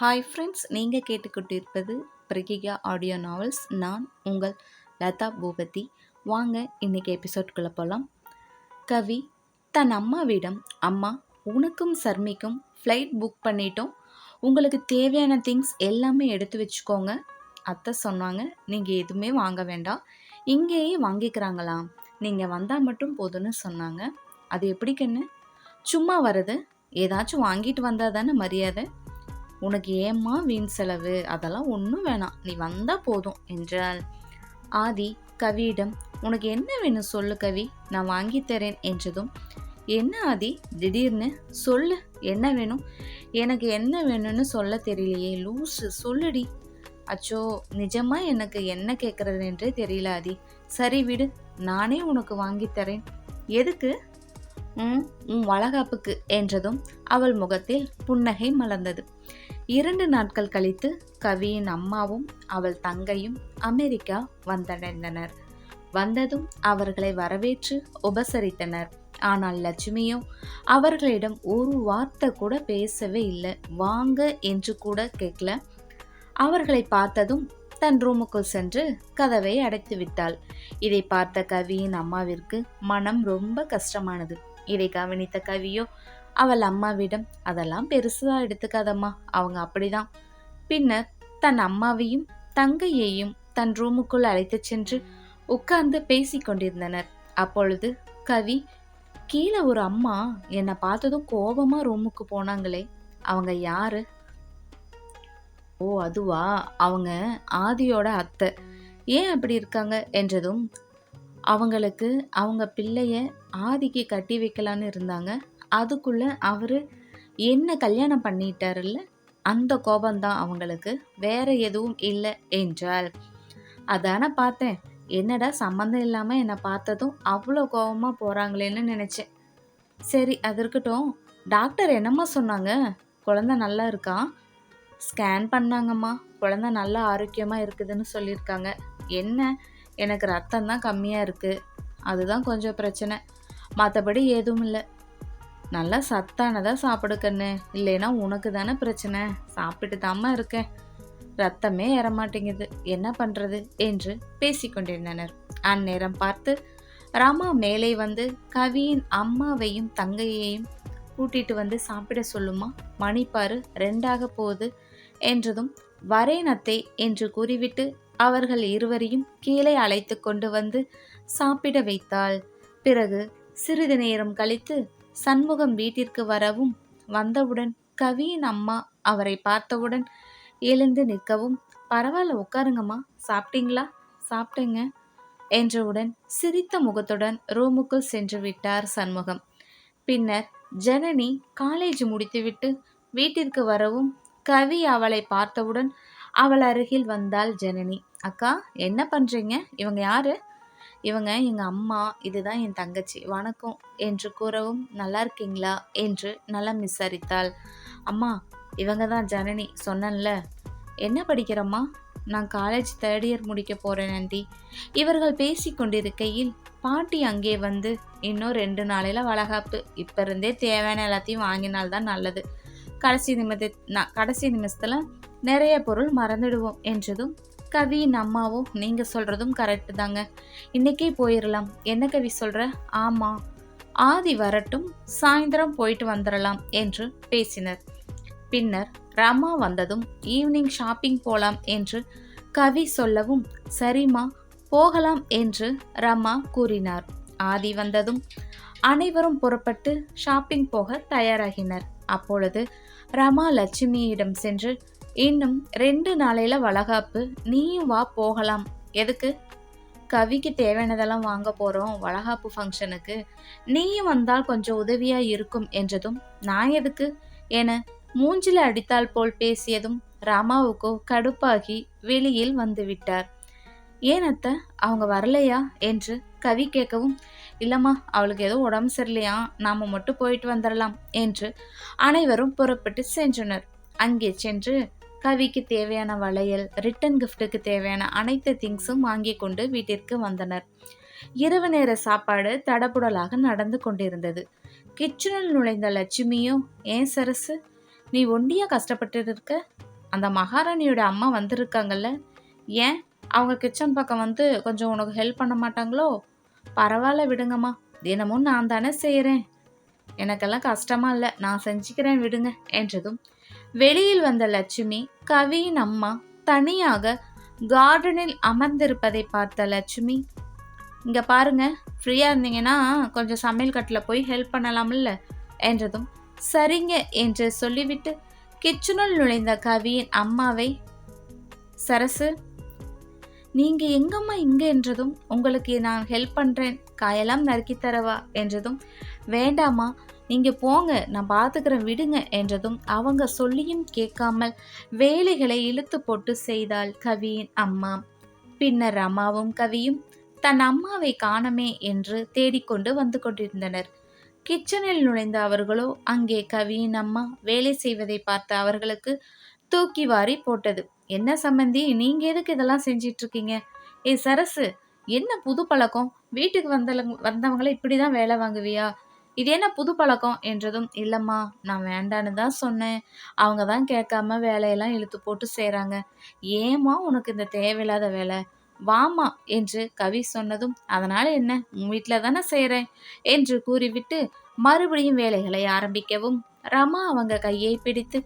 Hi friends நீங்கள் கேட்டுக்கொண்டிருப்பது பிரகிகா audio novels நான் உங்கள் லதா பூபதி. வாங்க இன்றைக்கி எபிசோட்குள்ளே போகலாம் கவி தன் அம்மாவிடம் அம்மா உனக்கும் சர்மிக்கும் ஃப்ளைட் புக் பண்ணிட்டோம். உங்களுக்கு தேவையான திங்ஸ் எல்லாமே எடுத்து வச்சுக்கோங்க. அத்தை சொன்னாங்க நீங்கள் எதுவுமே வாங்க வேண்டாம். இங்கேயே வாங்கிக்கிறாங்களாம் நீங்கள் வந்தால் மட்டும் போதும்னு சொன்னாங்க. அது எப்படிக்கென்னு? சும்மா வருது ஏதாச்சும் வாங்கிட்டு வந்தால் தானே மரியாதை? உனக்கு ஏம்மா வீண் செலவு? அதெல்லாம் ஒன்றும் வேணாம். நீ வந்தால் போதும் என்றாள். ஆதி கவியிடம் உனக்கு என்ன வேணும் சொல்லு கவி? நான் வாங்கி தரேன் என்றதும் என்ன ஆதி? திடீர்னு சொல்லு என்ன வேணும்? எனக்கு என்ன வேணும்னு சொல்ல தெரியலையே லூசு சொல்லுடி. அச்சோ நிஜமா எனக்கு என்ன கேட்கறது என்றே தெரியல ஆதி. சரி விடு நானே உனக்கு வாங்கித் தரேன். எதுக்கு? உம் உன் வளகாப்புக்கு என்றதும் அவள் முகத்தில் புன்னகை மலர்ந்தது. இரண்டு நாட்கள் கழித்து கவியின் அம்மாவும் அவள் தங்கையும் அமெரிக்கா வந்தடைந்தனர். வந்ததும் அவர்களை வரவேற்று உபசரித்தனர். ஆனால் லட்சுமியோ அவர்களிடம் ஒரு வார்த்தை கூட பேசவே இல்லை. வாங்க என்று கூட கேட்கல. அவர்களை பார்த்ததும் தன் ரூமுக்குள் சென்று கதவை அடைத்து விட்டாள். இதை பார்த்த கவியின் அம்மாவிற்கு மனம் ரொம்ப கஷ்டமானது. இதை கவனித்த கவியோ அவள் அம்மாவிடம் அதெல்லாம் பெருசாக எடுத்துக்காதம்மா அவங்க அப்படிதான். பின்னர் தன் அம்மாவையும் தங்கையையும் தன் ரூமுக்குள் அழைத்துச் சென்று உட்கார்ந்து பேசிக் கொண்டிருந்தனர். அப்பொழுது கவி கீழே ஒரு அம்மா என்னை பார்த்ததும் கோபமாக ரூமுக்கு போனாங்களே அவங்க யாரு? ஓ அதுவா? அவங்க ஆதியோட அத்தை. ஏன் அப்படி இருக்காங்க? என்றதும் அவங்களுக்கு அவங்க பிள்ளைய ஆதிக்கு கட்டி வைக்கலான்னு இருந்தாங்க. அதுக்குள்ளே அவர் என்ன கல்யாணம் பண்ணிட்டாருல்ல? அந்த கோபம்தான் அவங்களுக்கு. வேற எதுவும் இல்லை என்றால் அதான பார்த்தேன். என்னடா சம்மந்தம் இல்லாமல் என்னை பார்த்ததும் அவ்வளோ கோபமாக போகிறாங்களேன்னு நினச்சேன். சரி அது இருக்கட்டும். டாக்டர் என்னம்மா சொன்னாங்க? குழந்தை நல்லா இருக்கா? ஸ்கேன் பண்ணாங்கம்மா. குழந்தை நல்லா ஆரோக்கியமாக இருக்குதுன்னு சொல்லியிருக்காங்க. என்ன? எனக்கு ரத்தம் தான் கம்மியாக இருக்குது அதுதான் கொஞ்சம் பிரச்சனை. மற்றபடி எதுவும் இல்லை. நல்லா சத்தானதாக சாப்பிடு கண்ணு. இல்லைன்னா உனக்கு தானே பிரச்சனை. சாப்பிட்டு தாமா இருக்கேன். ரத்தமே ஏறமாட்டேங்குது என்ன பண்ணுறது என்று பேசிக்கொண்டிருந்தனர் அந்நேரம் பார்த்து ராமா மேலே வந்து கவியின் அம்மாவையும் தங்கையையும் கூட்டிட்டு வந்து சாப்பிட சொல்லுமா? மணிப்பாரு ரெண்டாக போகுது என்றதும் வரேனத்தை என்று கூறிவிட்டு அவர்கள் இருவரையும் கீழே அழைத்து கொண்டு வந்து சாப்பிட வைத்தாள். பிறகு சிறிது நேரம் கழித்து சண்முகம் வீட்டிற்கு வரவும் வந்தவுடன் கவியின் அம்மா அவரை பார்த்தவுடன் எழுந்து நிற்கவும் பரவாயில்ல உட்காருங்கம்மா. சாப்பிட்டீங்களா? சாப்பிட்டேங்க. என்றவுடன் சிரித்த முகத்துடன் ரூமுக்குள் சென்று விட்டார் சண்முகம். பின்னர் ஜனனி காலேஜ் முடித்துவிட்டு வீட்டிற்கு வரவும் கவி அவளை பார்த்தவுடன் அவள் அருகில் வந்தாள் ஜனனி. அக்கா என்ன பண்ணுறீங்க இவங்க யாரு? இவங்க எங்கள் அம்மா இதுதான் என் தங்கச்சி. வணக்கம் என்று கூறவும் நல்லா இருக்கீங்களா? என்று நலம் விசாரித்தாள். அம்மா இவங்க தான் ஜனனி. சொன்னேன்ல. என்ன படிக்கிறம்மா? நான் காலேஜ் தேர்ட் இயர் முடிக்க போகிறேன் ஆண்டி. இவர்கள் பேசி கொண்டிருக்கையில் பாட்டி அங்கே வந்து இன்னும் ரெண்டு நாளையில் வளகாப்பு. இப்போ இருந்தே தேவையான எல்லாத்தையும் வாங்கினால்தான் நல்லது. கடைசி நிமிட நான் கடைசி நிமிஷத்தில் நிறைய பொருள் மறந்துடுவோம் என்றதும் கவியின் அம்மாவும் நீங்கள் சொல்கிறதும் கரெக்டு தாங்க. இன்றைக்கே போயிடலாம் என்ன கவி சொல்கிற ஆமாம் ஆதி வரட்டும் சாயந்தரம் போயிட்டு வந்துடலாம் என்று பேசினர். பின்னர் ரமா வந்ததும் ஈவினிங் ஷாப்பிங் போலாம் என்று கவி சொல்லவும் சரிம்மா போகலாம் என்று ரமா கூறினார். ஆதி வந்ததும் அனைவரும் புறப்பட்டு ஷாப்பிங் போக தயாராகினர். அப்பொழுது ரமா லட்சுமியிடம் சென்று இன்னும் ரெண்டு நாளையில வளகாப்பு நீயும் வா போகலாம். எதுக்கு? கவிக்கு தேவையானதெல்லாம் வாங்க போறோம் வளகாப்பு ஃபங்க்ஷனுக்கு நீயும் வந்தால் கொஞ்சம் உதவியா இருக்கும் என்றதும் நான் எதுக்கு? என மூஞ்சில அடித்தால் போல் பேசியதும் ராமாவுக்கோ கடுப்பாகி வெளியில் வந்து விட்டார். ஏன் அத்தை அவங்க வரலையா? என்று கவி கேட்கவும் இல்லம்மா அவளுக்கு ஏதோ உடம்பு சரியில்லையா? நாம மட்டும் போயிட்டு வந்துடலாம் என்று அனைவரும் புறப்பட்டு சென்றனர். அங்கே சென்று கவிக்கு தேவையான வளையல் ரிட்டன் கிஃப்ட்டுக்கு தேவையான அனைத்து திங்ஸும் வாங்கி கொண்டு வீட்டிற்கு வந்தனர். இரவு நேர சாப்பாடு தடபுடலாக நடந்து கொண்டிருந்தது. கிச்சனில் நுழைந்த லட்சுமியும் ஏன் சரசு நீ ஒண்டியா கஷ்டப்பட்டு இருக்க அந்த மகாராணியோட அம்மா வந்திருக்காங்கல்ல. ஏன்? அவங்க கிச்சன் பக்கம் வந்து கொஞ்சம் உனக்கு ஹெல்ப் பண்ண மாட்டாங்களோ? பரவாயில்ல விடுங்கம்மா. தினமும் நான் தானே செய்கிறேன் எனக்கெல்லாம் கஷ்டமா இல்லை. நான் செஞ்சுக்கிறேன் விடுங்க என்றதும் வெளியில் வந்த லட்சுமி கவியின் அம்மா தனியாக கார்டனில் அமர்ந்திருப்பதை பார்த்த லட்சுமி இங்க பாருங்க ஃப்ரீயா இருந்தீங்கன்னா கொஞ்சம் சமையல் கட்டில் போய் ஹெல்ப் பண்ணலாம்ல? என்றதும் சரிங்க என்று சொல்லிவிட்டு கிச்சனுள் நுழைந்த கவியின் அம்மாவை சரசு நீங்க எங்கம்மா இங்க? என்றதும் உங்களுக்கு நான் ஹெல்ப் பண்றேன் காயெல்லாம் நறுக்கி தரவா? என்றதும் வேண்டாமா நீங்கள் போங்க நான் பார்த்துக்கிறேன் விடுங்க என்றதும் அவங்க சொல்லியும் கேட்காமல் வேலைகளை இழுத்து போட்டு செய்தாள் கவியின் அம்மா. பின்னர் அம்மாவும் கவியும் தன் அம்மாவை காணமே என்று தேடிக்கொண்டு வந்து கொண்டிருந்தனர். கிச்சனில் நுழைந்த அவர்களோ அங்கே கவியின் அம்மா வேலை செய்வதை பார்த்த அவர்களுக்கு தூக்கி வாரி போட்டது. என்ன சம்பந்தி நீங்க எதுக்கு இதெல்லாம் செஞ்சிட்டு இருக்கீங்க ஏ சரசு என்ன புது பழக்கம்? வீட்டுக்கு வந்த வந்தவங்களை இப்படிதான் வேலை வாங்குவியா? இது என்ன புது பழக்கம்? என்றதும் இல்லைம்மா நான் வேண்டான்னு தான் சொன்னேன். அவங்க தான் கேட்காம வேலையெல்லாம் இழுத்து போட்டு செய்கிறாங்க ஏமா உனக்கு இந்த தேவையில்லாத வேலை? வாமா என்று கவி சொன்னதும் அதனால் என்ன? உன் வீட்டில் தானே செய்கிறேன் என்று கூறிவிட்டு மறுபடியும் வேலைகளை ஆரம்பிக்கவும் ரமா அவங்க கையை பிடித்து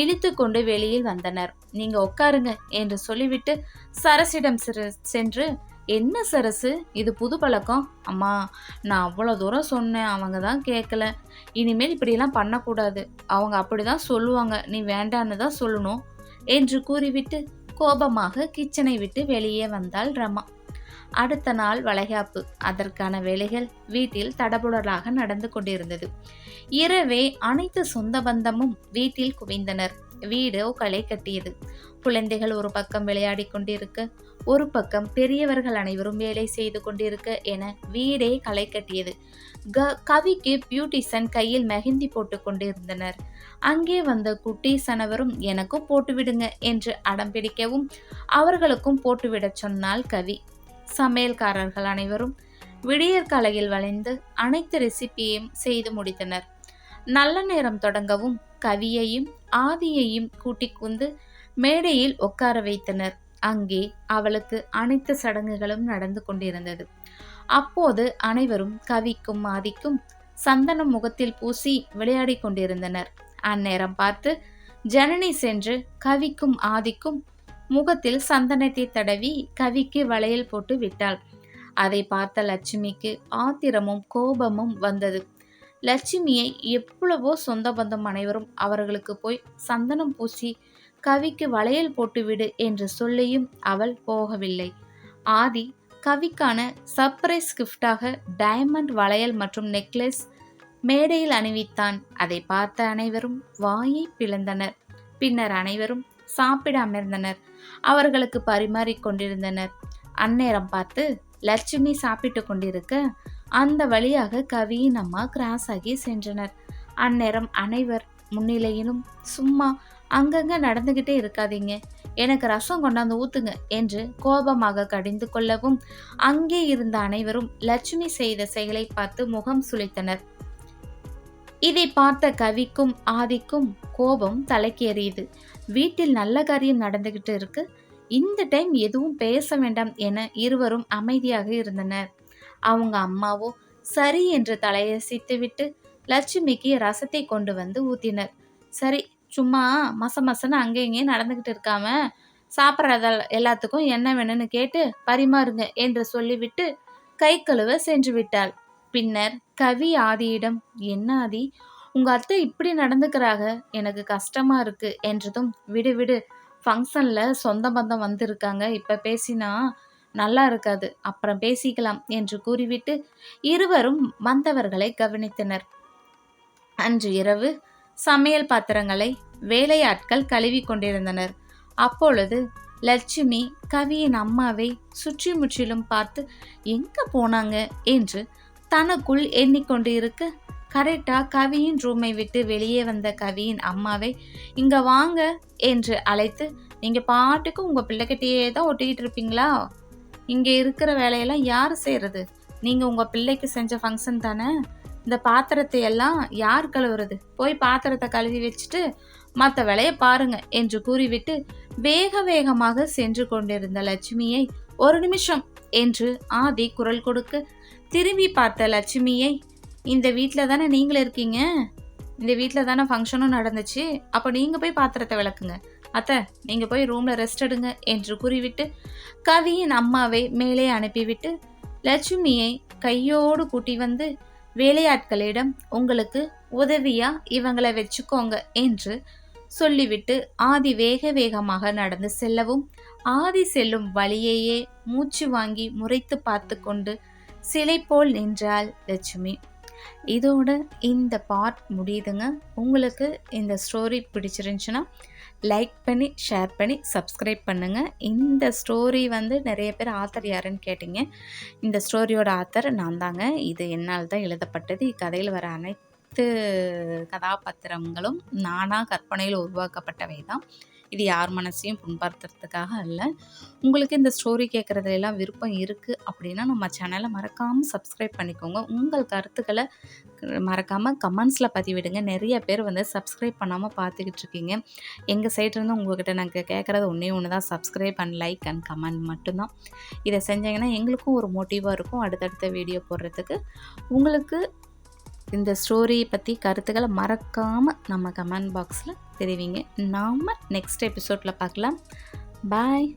இழுத்து கொண்டு வெளியில் வந்தனர். நீங்க உட்காருங்க என்று சொல்லிவிட்டு சரசிடம் சென்று என்ன சரசு? இது புது பழக்கம். அம்மா நான் அவ்வளோ தூரம் சொன்னேன். அவங்க தான் கேட்கல இனிமேல் இப்படியெல்லாம் பண்ணக்கூடாது. அவங்க அப்படிதான் சொல்லுவாங்க. நீ வேண்டான்னு தான் சொல்லணும் என்று கூறிவிட்டு கோபமாக கிச்சனை விட்டு வெளியே வந்தாள் ரமா. அடுத்த நாள் வளைகாப்பு. அதற்கான வேலைகள் வீட்டில் தடபுடலாக நடந்து கொண்டிருந்தது. இரவே அனைத்து சொந்த பந்தமும் வீட்டில் குவிந்தனர். வீடு களை கட்டியது. குழந்தைகள் ஒரு பக்கம் விளையாடி கொண்டிருக்க ஒரு பக்கம் பெரியவர்கள் அனைவரும் வேலை செய்து கொண்டிருக்க என வீடே களை கட்டியது. க கவிக்கு பியூட்டிசன் கையில் மெஹந்தி போட்டு கொண்டிருந்தனர். அங்கே வந்த குட்டீஸ் அனைவரும் எனக்கும் போட்டுவிடுங்க என்று அடம் பிடிக்கவும் அவர்களுக்கும் போட்டுவிடச் சொன்னால் கவி. சமையல்காரர்கள் அனைவரும் விடியற்காலையில் வளைந்து அனைத்து ரெசிபியையும் செய்து முடித்தனர். நல்ல நேரம் தொடங்கவும் கவியையும் ஆதியையும் கூட்டிக் கொண்டு மேடையில் உட்கார வைத்தனர். அங்கே அவளுக்கு அனைத்து சடங்குகளும் நடந்து கொண்டிருந்தது. அப்போது அனைவரும் கவிக்கும் ஆதிக்கும் சந்தனம் முகத்தில் பூசி விளையாடி கொண்டிருந்தனர். அந்நேரம் பார்த்து ஜனனி சென்று கவிக்கும் ஆதிக்கும் முகத்தில் சந்தனத்தை தடவி கவிக்கு வளையல் போட்டு விட்டாள். அதை பார்த்த லட்சுமிக்கு ஆத்திரமும் கோபமும் வந்தது. லட்சுமியை எவ்வளவோ சொந்த பந்தம் அனைவரும் அவர்களுக்கு போய் சந்தனம் பூசி கவிக்கு வளையல் போட்டுவிடு என்று சொல்லியும் அவள் போகவில்லை. ஆதி கவிக்கான சர்ப்ரைஸ் கிஃப்டாக டைமண்ட் வளையல் மற்றும் நெக்லஸ் மேடையில் அணிவித்தான். அதை பார்த்த அனைவரும் வாயை பிளந்தனர். பின்னர் அனைவரும் சாப்பிட அமர்ந்தனர். அவர்களுக்கு பரிமாறிக் கொண்டிருந்தனர். அந்நேரம் பார்த்து லட்சுமி சாப்பிட்டு கொண்டிருக்க? அந்த வழியாக கவியின் அம்மா கிராஸ் ஆகி சென்றனர். அந்நேரம் அனைவர் முன்னிலையிலும் சும்மா அங்கங்கே நடந்துகிட்டே இருக்காதீங்க. எனக்கு ரசம் கொண்டாந்து ஊத்துங்க என்று கோபமாக கடிந்து கொள்ளவும் அங்கே இருந்த அனைவரும் லட்சுமி செய்த செயலை பார்த்து முகம் சுளித்தனர். இதை பார்த்த கவிக்கும் ஆதிக்கும் கோபம் தலைக்கேறியது. வீட்டில் நல்ல காரியம் நடந்துகிட்டு இருக்கு. இந்த டைம் எதுவும் பேச வேண்டாம் என இருவரும் அமைதியாக இருந்தனர். அவங்க அம்மாவோ சரி என்று தலையசித்துவிட்டு லட்சுமிக்கு ரசத்தை கொண்டு வந்து ஊத்தினர். சரி சும்மா மச மசன்னு அங்கே இங்கேயும் நடந்துக்கிட்டு இருக்காம சாப்பிட்றத எல்லாத்துக்கும் என்ன வேணும்னு கேட்டு பரிமாறுங்க என்று சொல்லிவிட்டு கை கழுவ சென்று விட்டாள். பின்னர் கவி ஆதியிடம் என்ன ஆதி உங்கள் அத்தை இப்படி நடந்துக்கிறாங்க எனக்கு கஷ்டமாக இருக்கு என்றதும் விடு விடு ஃபங்க்ஷனில் சொந்த பந்தம் வந்திருக்காங்க. இப்போ பேசினா நல்லா இருக்காது. அப்புறம் பேசிக்கலாம் என்று கூறிவிட்டு இருவரும் வந்தவர்களை கவனித்தனர். அன்று இரவு சமையல் பாத்திரங்களை வேலையாட்கள் கழுவி கொண்டிருந்தனர். அப்பொழுது லட்சுமி கவியின் அம்மாவை சுற்றி முற்றிலும் பார்த்து எங்க போனாங்க? என்று தனக்குள் எண்ணிக்கொண்டு இருக்க கரெக்டா கவியின் ரூமை விட்டு வெளியே வந்த கவியின் அம்மாவை இங்க வாங்க என்று அழைத்து நீங்க பாட்டுக்கு உங்க பிள்ளைகிட்டயே தான் ஒட்டிக்கிட்டு இருப்பீங்களா? இங்கே இருக்கிற வேலையெல்லாம் யார் செய்கிறது நீங்கள் உங்கள் பிள்ளைக்கு செஞ்ச ஃபங்க்ஷன் தானே? இந்த பாத்திரத்தை எல்லாம் யார் கழுவுறது? போய் பாத்திரத்தை கழுவி வச்சுட்டு மற்ற வேலையை பாருங்க என்று கூறிவிட்டு வேக வேகமாக சென்று கொண்டிருந்த லட்சுமியை ஒரு நிமிஷம் என்று ஆதி குரல் கொடுக்க திரும்பி பார்த்த லட்சுமியை இந்த வீட்டில் தானே நீங்களும் இருக்கீங்க? இந்த வீட்டில் தானே ஃபங்க்ஷனும் நடந்துச்சு. அப்போ நீங்கள் போய் பாத்திரத்தை விளக்குங்க. அத்தை நீங்கள் போய் ரூமில் ரெஸ்ட் எடுங்க என்று கூறிவிட்டு கவியின் அம்மாவை மேலே அனுப்பிவிட்டு லட்சுமியை கையோடு கூட்டி வந்து வேலையாட்களிடம் உங்களுக்கு உதவியா? இவங்களை வச்சுக்கோங்க என்று சொல்லிவிட்டு ஆதி வேக வேகமாக நடந்து செல்லவும் ஆதி செல்லும் வழியையே மூச்சு வாங்கி முறைத்து பார்த்து கொண்டு சிலை போல் நின்றாள் லட்சுமி. இதோட இந்த பார்ட் முடியுதுங்க. உங்களுக்கு இந்த ஸ்டோரி பிடிச்சிருந்துச்சுன்னா லைக் பண்ணி ஷேர் பண்ணி சப்ஸ்கிரைப் பண்ணுங்கள் இந்த ஸ்டோரி வந்து நிறைய பேர் ஆத்தர் யாருன்னு கேட்டிங்க. இந்த ஸ்டோரியோட ஆத்தர் நான் தாங்க இது என்னால் தான் எழுதப்பட்டது. இக்கதையில் வர அனைத்து கதாபாத்திரங்களும் நானாக கற்பனையில் உருவாக்கப்பட்டவை தான் இது யார் மனசையும் புண்படுத்துறதுக்காக அல்ல. உங்களுக்கு இந்த ஸ்டோரி கேட்குறதுல எல்லாம் விருப்பம் இருக்குது அப்படின்னா நம்ம சேனலை மறக்காமல் சப்ஸ்கிரைப் பண்ணிக்கோங்க. உங்கள் கருத்துக்களை மறக்காமல் கமெண்ட்ஸில் பதிவிடுங்க. நிறைய பேர் வந்து சப்ஸ்கிரைப் பண்ணாமல் பார்த்துக்கிட்டு இருக்கீங்க. எங்கள் சைட்லேருந்து உங்கள்கிட்ட நாங்கள் கேட்குறது ஒன்றே ஒன்று தான் subscribe and like and comment மட்டும்தான். இதை செஞ்சீங்கன்னா எங்களுக்கும் ஒரு மோட்டிவாக இருக்கும். அடுத்தடுத்த வீடியோ போடுறதுக்கு. உங்களுக்கு இந்த ஸ்டோரியை பற்றி கருத்துக்களை மறக்காமல் நம்ம கமெண்ட் பாக்ஸில் தெரிவிங்க. நாம் நெக்ஸ்ட் எபிசோடில் பார்க்கலாம். பாய்